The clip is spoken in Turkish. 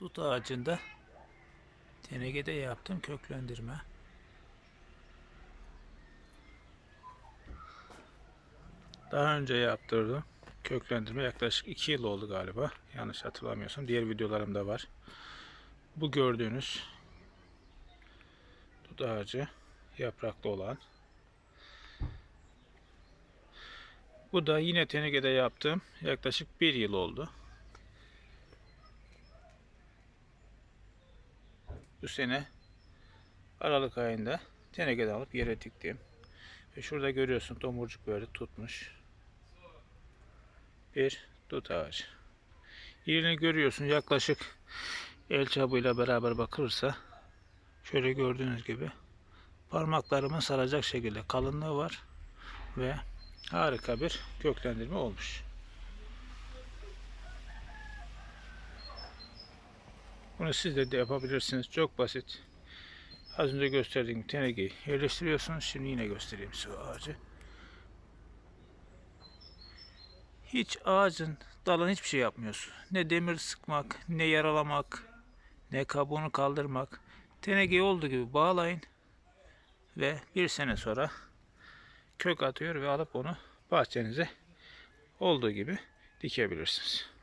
Dut ağacında tenekede yaptım köklendirme. Daha önce yaptırdım. Köklendirme yaklaşık 2 yıl oldu galiba. Yanlış hatırlamıyorsam. Diğer videolarımda var. Bu gördüğünüz dut ağacı yapraklı olan. Bu da yine tenekede yaptığım yaklaşık bir yıl oldu. Bu sene Aralık ayında tenekeden alıp yere diktim. Ve şurada görüyorsun tomurcuk böyle tutmuş. Bir dut ağacı. Yerini görüyorsun yaklaşık el çapıyla beraber bakılırsa şöyle gördüğünüz gibi parmaklarımın saracak şekilde kalınlığı var ve harika bir köklendirme olmuş. Bunu siz de, yapabilirsiniz. Çok basit. Az önce gösterdiğim tenekeyi yerleştiriyorsunuz. Şimdi yine göstereyim size ağacı. Hiç ağacın dalına hiçbir şey yapmıyorsun. Ne demir sıkmak, ne yaralamak, ne kabuğunu kaldırmak. Tenekeyi olduğu gibi bağlayın ve bir sene sonra kök atıyor ve alıp onu bahçenize olduğu gibi dikebilirsiniz.